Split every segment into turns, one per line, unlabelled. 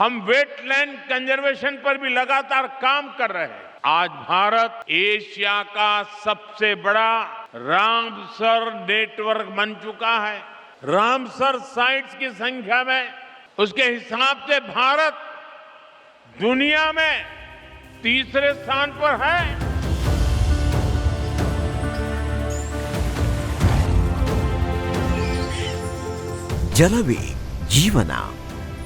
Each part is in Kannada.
हम वेटलैंड कंजर्वेशन पर भी लगातार काम कर रहे हैं आज भारत एशिया का सबसे बड़ा रामसर नेटवर्क बन चुका है रामसर साइट्स की संख्या में उसके हिसाब से भारत दुनिया में तीसरे स्थान पर है
ಜಲವೇ ಜೀವನ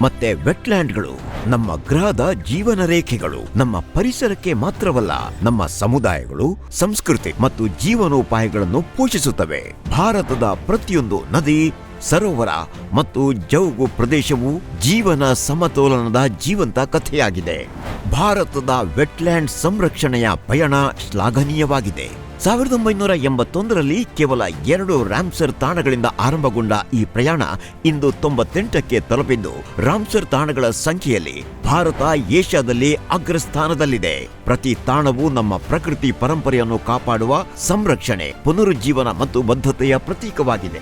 ಮತ್ತೆ ವೆಟ್ಲ್ಯಾಂಡ್ಗಳು, ನಮ್ಮ ಗ್ರಹದ ಜೀವನ ರೇಖೆಗಳು ನಮ್ಮ ಪರಿಸರಕ್ಕೆ ಮಾತ್ರವಲ್ಲ, ನಮ್ಮ ಸಮುದಾಯಗಳು, ಸಂಸ್ಕೃತಿ ಮತ್ತು ಜೀವನೋಪಾಯಗಳನ್ನು ಪೋಷಿಸುತ್ತವೆ. ಭಾರತದ ಪ್ರತಿಯೊಂದು ನದಿ, ಸರೋವರ ಮತ್ತು ಜೌಗು ಪ್ರದೇಶವು ಜೀವನ ಸಮತೋಲನದ ಜೀವಂತ ಕಥೆಯಾಗಿದೆ. ಭಾರತದ ವೆಟ್ಲ್ಯಾಂಡ್ ಸಂರಕ್ಷಣೆಯ ಪಯಣ ಶ್ಲಾಘನೀಯವಾಗಿದೆ. ಸಾವಿರದ ಒಂಬೈನೂರ ಎಂಬತ್ತೊಂದರಲ್ಲಿ ಕೇವಲ ಎರಡು ರಾಮ್ಸರ್ ತಾಣಗಳಿಂದ ಆರಂಭಗೊಂಡ ಈ ಪ್ರಯಾಣ ಇಂದು ತೊಂಬತ್ತೆಂಟಕ್ಕೆ ತಲುಪಿದ್ದು, ರಾಮ್ಸರ್ ತಾಣಗಳ ಸಂಖ್ಯೆಯಲ್ಲಿ ಭಾರತ ಏಷ್ಯಾದಲ್ಲಿ ಅಗ್ರಸ್ಥಾನದಲ್ಲಿದೆ. ಪ್ರತಿ ತಾಣವು ನಮ್ಮ ಪ್ರಕೃತಿ ಪರಂಪರೆಯನ್ನು ಕಾಪಾಡುವ ಸಂರಕ್ಷಣೆ, ಪುನರುಜ್ಜೀವನ ಮತ್ತು ಬದ್ಧತೆಯ ಪ್ರತೀಕವಾಗಿದೆ.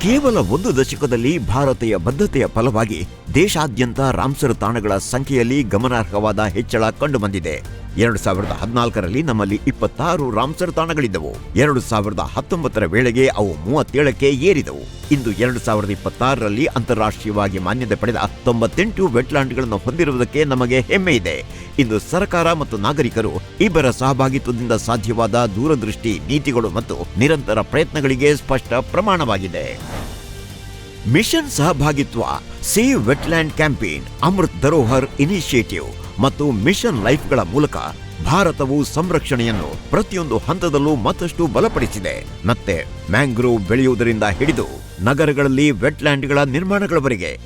ಕೇವಲ ಒಂದು ದಶಕದಲ್ಲಿ ಭಾರತೀಯ ಬದ್ಧತೆಯ ಫಲವಾಗಿ ದೇಶಾದ್ಯಂತ ರಾಮ್ಸರ್ ತಾಣಗಳ ಸಂಖ್ಯೆಯಲ್ಲಿ ಗಮನಾರ್ಹವಾದ ಹೆಚ್ಚಳ ಕಂಡುಬಂದಿದೆ. ಎರಡು ಸಾವಿರದ ಹದಿನಾಲ್ಕರಲ್ಲಿ ನಮ್ಮಲ್ಲಿ ಇಪ್ಪತ್ತಾರು ರಾಮ್ಸರ್ ತಾಣಗಳಿದ್ದವು. ಎರಡು ಸಾವಿರದ ಹತ್ತೊಂಬತ್ತರ ವೇಳೆಗೆ ಅವು ಮೂವತ್ತೇಳಕ್ಕೆ ಏರಿದವು. ಇಂದು ಎರಡು ಸಾವಿರದ ಇಪ್ಪತ್ತಾರರಲ್ಲಿ ಅಂತಾರಾಷ್ಟ್ರೀಯವಾಗಿ ಮಾನ್ಯತೆ ಪಡೆದ ತೊಂಬತ್ತೆಂಟು ವೆಟ್ಲ್ಯಾಂಡ್ಗಳನ್ನು ಹೊಂದಿರುವುದಕ್ಕೆ ನಮಗೆ ಹೆಮ್ಮೆ ಇದೆ. ಇಂದು ಸರ್ಕಾರ ಮತ್ತು ನಾಗರಿಕರು ಇಬ್ಬರ ಸಹಭಾಗಿತ್ವದಿಂದ ಸಾಧ್ಯವಾದ ದೂರದೃಷ್ಟಿ, ನೀತಿಗಳು ಮತ್ತು ನಿರಂತರ ಪ್ರಯತ್ನಗಳಿಗೆ ಸ್ಪಷ್ಟ ಪ್ರಮಾಣವಾಗಿದೆ. ಮಿಷನ್ ಸಹಭಾಗಿತ್ವ save wetland campaign, Amrit Dharohar initiative ಮತ್ತು ಮಿಷನ್ ಲೈಫ್ಗಳ ಮೂಲಕ ಭಾರತವು ಸಂರಕ್ಷಣೆಯನ್ನು ಪ್ರತಿಯೊಂದು ಹಂತದಲ್ಲೂ ಮತ್ತಷ್ಟು ಬಲಪಡಿಸಿದೆ. ಮತ್ತೆ ಮ್ಯಾಂಗ್ರೋವ್ ಬೆಳೆಯುವುದರಿಂದ ಹಿಡಿದು ನಗರಗಳಲ್ಲಿ ವೆಟ್ಲ್ಯಾಂಡ್ಗಳ ನಿರ್ಮಾಣಗಳವರೆಗೆ.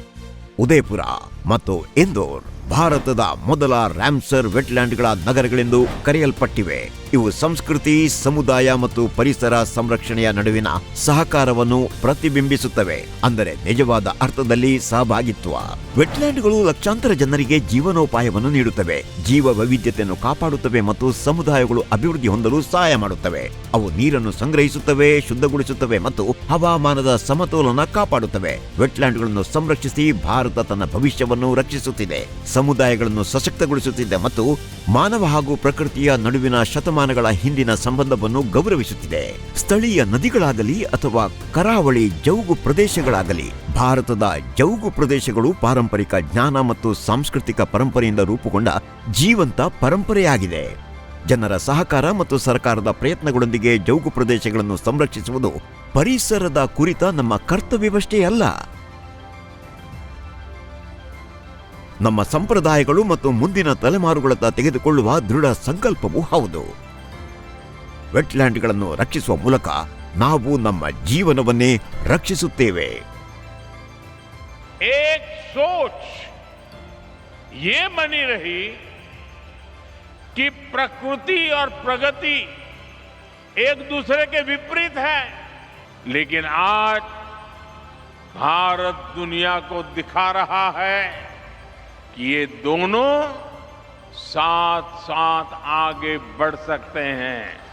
ಉದಯಪುರ ಮತ್ತು ಇಂದೋರ್. ಭಾರತದ ಮೊದಲ ರ್ಯಾಮ್ಸರ್ ವೆಟ್ಲ್ಯಾಂಡ್ಗಳ ನಗರಗಳೆಂದು ಕರೆಯಲ್ಪಟ್ಟಿವೆ. ಇವು ಸಂಸ್ಕೃತಿ, ಸಮುದಾಯ ಮತ್ತು ಪರಿಸರ ಸಂರಕ್ಷಣೆಯ ನಡುವಿನ ಸಹಕಾರವನ್ನು ಪ್ರತಿಬಿಂಬಿಸುತ್ತವೆ. ಅಂದರೆ ನಿಜವಾದ ಅರ್ಥದಲ್ಲಿ ಸಹಭಾಗಿತ್ವ. ವೆಟ್ಲ್ಯಾಂಡ್ಗಳು ಲಕ್ಷಾಂತರ ಜನರಿಗೆ ಜೀವನೋಪಾಯವನ್ನು ನೀಡುತ್ತವೆ. ಜೀವ ವೈವಿಧ್ಯತೆಯನ್ನು ಕಾಪಾಡುತ್ತವೆ ಮತ್ತು ಸಮುದಾಯಗಳು ಅಭಿವೃದ್ಧಿ ಹೊಂದಲು ಸಹಾಯ ಮಾಡುತ್ತವೆ. ಅವು ನೀರನ್ನು ಸಂಗ್ರಹಿಸುತ್ತವೆ, ಶುದ್ಧಗೊಳಿಸುತ್ತವೆ ಮತ್ತು ಹವಾಮಾನದ ಸಮತೋಲನ ಕಾಪಾಡುತ್ತವೆ. ವೆಟ್ಲ್ಯಾಂಡ್ಗಳನ್ನು ಸಂರಕ್ಷಿಸಿ ಭಾರತ ತನ್ನ ಭವಿಷ್ಯವನ್ನು ರಕ್ಷಿಸುತ್ತಿದೆ. ಸಮುದಾಯಗಳನ್ನು ಸಶಕ್ತಗೊಳಿಸುತ್ತಿದೆ ಮತ್ತು ಮಾನವ ಹಾಗೂ ಪ್ರಕೃತಿಯ ನಡುವಿನ ಶತಮಾನಗಳ ಹಿಂದಿನ ಸಂಬಂಧವನ್ನು ಗೌರವಿಸುತ್ತಿದೆ. ಸ್ಥಳೀಯ ನದಿಗಳಾಗಲಿ ಅಥವಾ ಕರಾವಳಿ ಜೌಗು ಪ್ರದೇಶಗಳಾಗಲಿ, ಭಾರತದ ಜೌಗು ಪ್ರದೇಶಗಳು ಪಾರಂಪರಿಕ ಜ್ಞಾನ ಮತ್ತು ಸಾಂಸ್ಕೃತಿಕ ಪರಂಪರೆಯಿಂದ ರೂಪುಗೊಂಡ ಜೀವಂತ ಪರಂಪರೆಯಾಗಿದೆ. ಜನರ ಸಹಕಾರ ಮತ್ತು ಸರ್ಕಾರದ ಪ್ರಯತ್ನಗಳೊಂದಿಗೆ ಜೌಗು ಪ್ರದೇಶಗಳನ್ನು ಸಂರಕ್ಷಿಸುವುದು ಪರಿಸರದ ಕುರಿತ ನಮ್ಮ ಕರ್ತವ್ಯವಷ್ಟೇ ಅಲ್ಲ. ನಮ್ಮ ಸಂಪ್ರದಾಯಗಳು ಮತ್ತು ಮುಂದಿನ ತಲೆಮಾರುಗಳತ್ತ ತೆಗೆದುಕೊಳ್ಳುವ ದೃಢ ಸಂಕಲ್ಪವೂ ಹೌದು ವೆಟ್ಲ್ಯಾಂಡ್ಗಳನ್ನು ರಕ್ಷಿಸುವ ಮೂಲಕ ನಾವು ನಮ್ಮ ಜೀವನವನ್ನೇ ರಕ್ಷಿಸುತ್ತೇವೆ
एक सोच ये बनी रही कि प्रकृति और प्रगति एक दूसरे के विपरीत है लेकिन आज भारत दुनिया को दिखा रहा है कि ये दोनों साथ साथ आगे बढ़ सकते हैं।